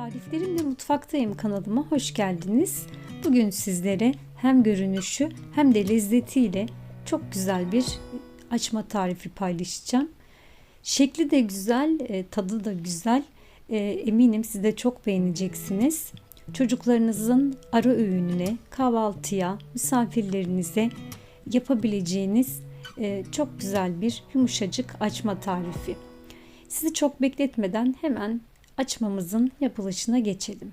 Tariflerimle Mutfaktayım kanalıma hoş geldiniz. Bugün sizlere hem görünüşü hem de lezzetiyle çok güzel bir açma tarifi paylaşacağım. Şekli de güzel, e, tadı da güzel. E, Eminim siz de çok beğeneceksiniz. Çocuklarınızın ara öğününe, kahvaltıya, misafirlerinize yapabileceğiniz e, çok güzel bir yumuşacık açma tarifi. Sizi çok bekletmeden hemen açmamızın yapılışına geçelim.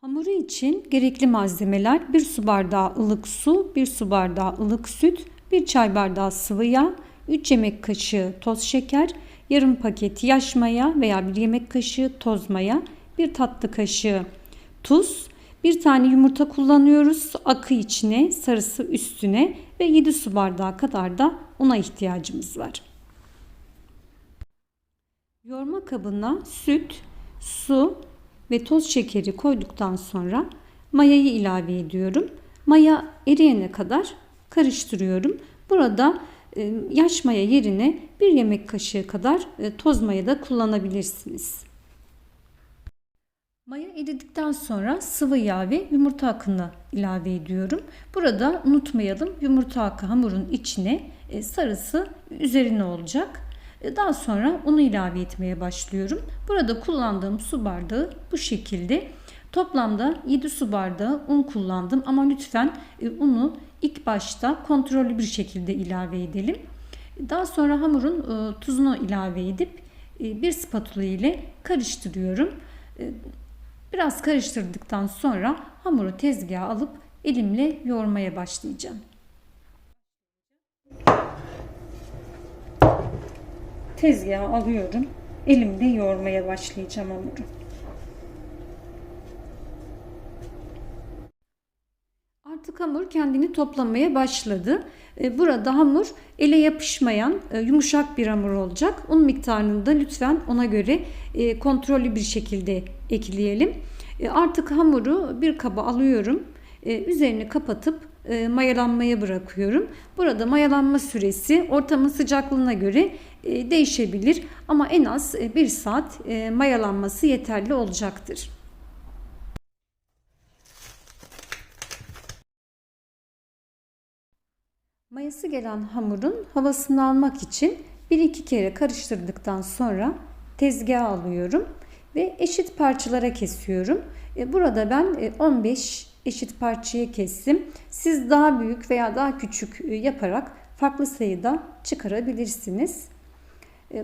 Hamuru için gerekli malzemeler 1 su bardağı ılık su, 1 su bardağı ılık süt, 1 çay bardağı sıvı yağ, 3 yemek kaşığı toz şeker, yarım paket yaş maya veya 1 yemek kaşığı toz maya, 1 tatlı kaşığı tuz, bir tane yumurta kullanıyoruz. Akı içine, sarısı üstüne ve 7 su bardağı kadar da una ihtiyacımız var. Yoğurma kabına süt, su ve toz şekeri koyduktan sonra mayayı ilave ediyorum. Maya eriyene kadar karıştırıyorum. Burada e, yaş maya yerine bir yemek kaşığı kadar e, toz maya da kullanabilirsiniz. Maya eridikten sonra sıvı yağ ve yumurta akını ilave ediyorum. Burada unutmayalım yumurta akı hamurun içine e, sarısı üzerine olacak. Daha sonra unu ilave etmeye başlıyorum. Burada kullandığım su bardağı bu şekilde. Toplamda 7 su bardağı un kullandım ama lütfen unu ilk başta kontrollü bir şekilde ilave edelim. Daha sonra hamurun tuzunu ilave edip bir spatula ile karıştırıyorum. Biraz karıştırdıktan sonra hamuru tezgaha alıp elimle yoğurmaya başlayacağım. Tezgaha alıyorum. Elimle yoğurmaya başlayacağım hamuru. Artık hamur kendini toplamaya başladı. Burada hamur ele yapışmayan yumuşak bir hamur olacak. Un miktarını da lütfen ona göre kontrollü bir şekilde ekleyelim. Artık hamuru bir kaba alıyorum. Üzerini kapatıp mayalanmaya bırakıyorum. Burada mayalanma süresi ortamın sıcaklığına göre değişebilir ama en az bir saat mayalanması yeterli olacaktır. Mayası gelen hamurun havasını almak için bir iki kere karıştırdıktan sonra tezgaha alıyorum ve eşit parçalara kesiyorum. Burada ben 15 eşit parçaya kestim. Siz daha büyük veya daha küçük yaparak farklı sayıda çıkarabilirsiniz.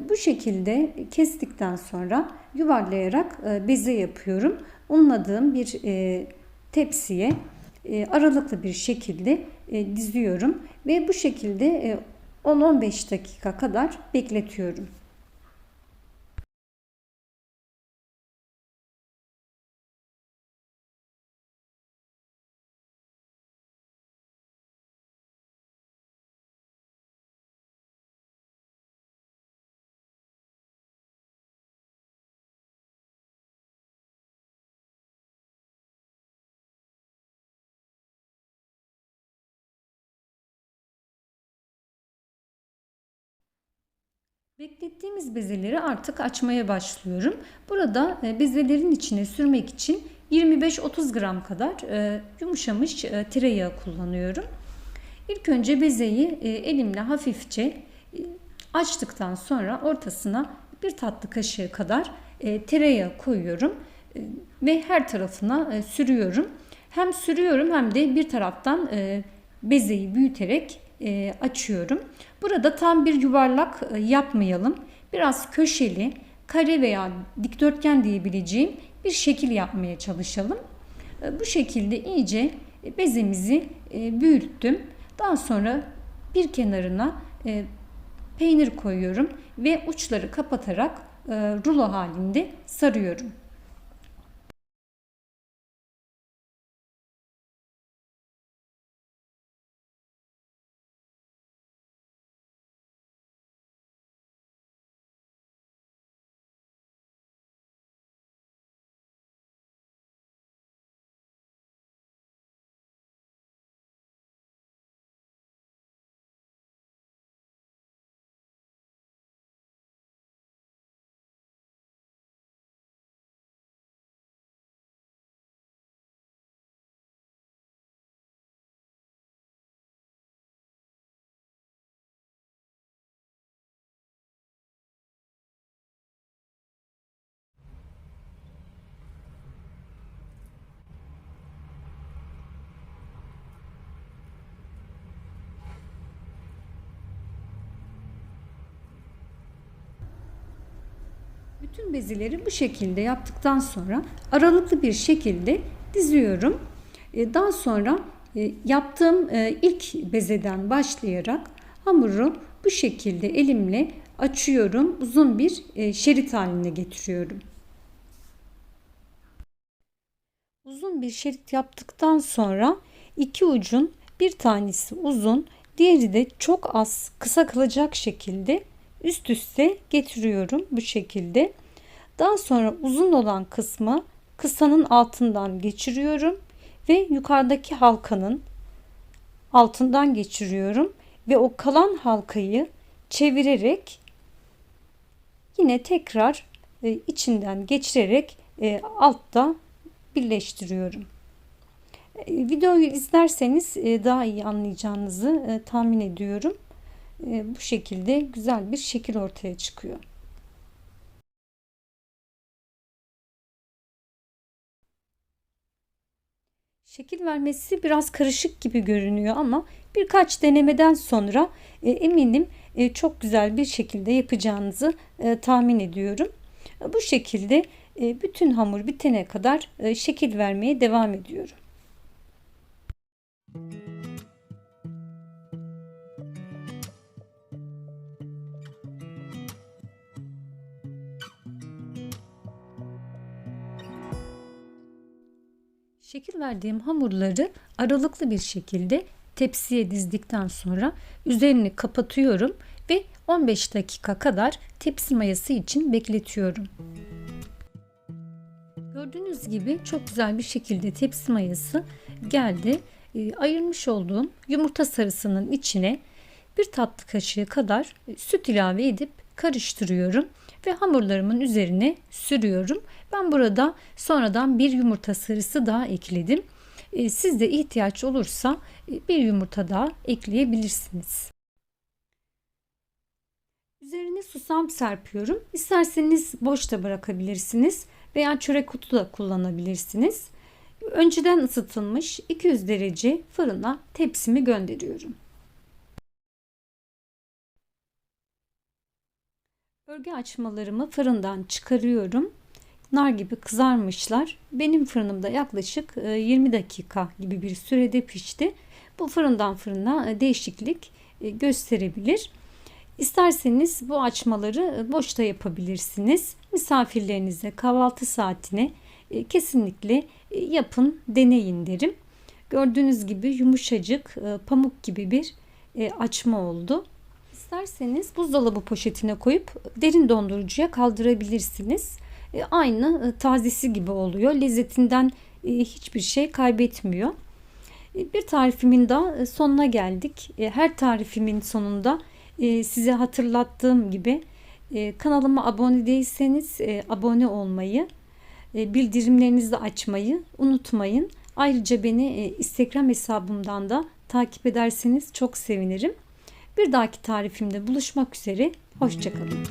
Bu şekilde kestikten sonra yuvarlayarak beze yapıyorum. Unladığım bir tepsiye aralıklı bir şekilde diziyorum ve bu şekilde 10-15 dakika kadar bekletiyorum. Beklettiğimiz bezeleri artık açmaya başlıyorum. Burada bezelerin içine sürmek için 25-30 gram kadar yumuşamış tereyağı kullanıyorum. İlk önce bezeyi elimle hafifçe açtıktan sonra ortasına bir tatlı kaşığı kadar tereyağı koyuyorum ve her tarafına sürüyorum. Hem sürüyorum hem de bir taraftan bezeyi büyüterek açıyorum. Burada tam bir yuvarlak yapmayalım. Biraz köşeli, kare veya dikdörtgen diyebileceğim bir şekil yapmaya çalışalım. Bu şekilde iyice bezemizi büyüttüm. Daha sonra bir kenarına peynir koyuyorum ve uçları kapatarak rulo halinde sarıyorum. Bütün bezeleri bu şekilde yaptıktan sonra aralıklı bir şekilde diziyorum. E, Daha sonra e, yaptığım e, ilk bezeden başlayarak hamuru bu şekilde elimle açıyorum. Uzun bir şerit haline getiriyorum. Uzun bir şerit yaptıktan sonra iki ucun bir tanesi uzun, diğeri de çok az kısa kalacak şekilde üst üste getiriyorum bu şekilde. Daha sonra uzun olan kısmı kısanın altından geçiriyorum ve yukarıdaki halkanın altından geçiriyorum ve o kalan halkayı çevirerek yine tekrar e, içinden geçirerek e, altta birleştiriyorum. E, Videoyu izlerseniz daha iyi anlayacağınızı tahmin ediyorum. E, Bu şekilde güzel bir şekil ortaya çıkıyor. Şekil vermesi biraz karışık gibi görünüyor ama birkaç denemeden sonra e, eminim e, çok güzel bir şekilde yapacağınızı e, tahmin ediyorum. Bu şekilde e, bütün hamur bitene kadar e, şekil vermeye devam ediyorum. Şekil verdiğim hamurları aralıklı bir şekilde tepsiye dizdikten sonra üzerini kapatıyorum ve 15 dakika kadar tepsi mayası için bekletiyorum. Gördüğünüz gibi çok güzel bir şekilde tepsi mayası geldi. E, ayırmış olduğum yumurta sarısının içine bir tatlı kaşığı kadar süt ilave edip karıştırıyorum ve hamurlarımın üzerine sürüyorum. Ben burada sonradan bir yumurta sarısı daha ekledim. E, Sizde ihtiyaç olursa e, bir yumurta daha ekleyebilirsiniz. Üzerine susam serpiyorum. İsterseniz boş da bırakabilirsiniz veya çörek kutu da kullanabilirsiniz. Önceden ısıtılmış 200 derece fırına tepsimi gönderiyorum. Örgü açmalarımı fırından çıkarıyorum. Nar gibi kızarmışlar. Benim fırınımda yaklaşık 20 dakika gibi bir sürede pişti. Bu fırından fırına değişiklik gösterebilir. İsterseniz bu açmaları boşta yapabilirsiniz. Misafirlerinize kahvaltı saatine kesinlikle yapın, deneyin derim. Gördüğünüz gibi yumuşacık, pamuk gibi bir açma oldu. İsterseniz buzdolabı poşetine koyup derin dondurucuya kaldırabilirsiniz. Aynı tazesi gibi oluyor. Lezzetinden hiçbir şey kaybetmiyor. Bir tarifimin daha sonuna geldik. Her tarifimin sonunda size hatırlattığım gibi kanalıma abone değilseniz abone olmayı, bildirimlerinizi açmayı unutmayın. Ayrıca beni Instagram hesabımdan da takip ederseniz çok sevinirim. Bir dahaki tarifimde buluşmak üzere. Hoşçakalın.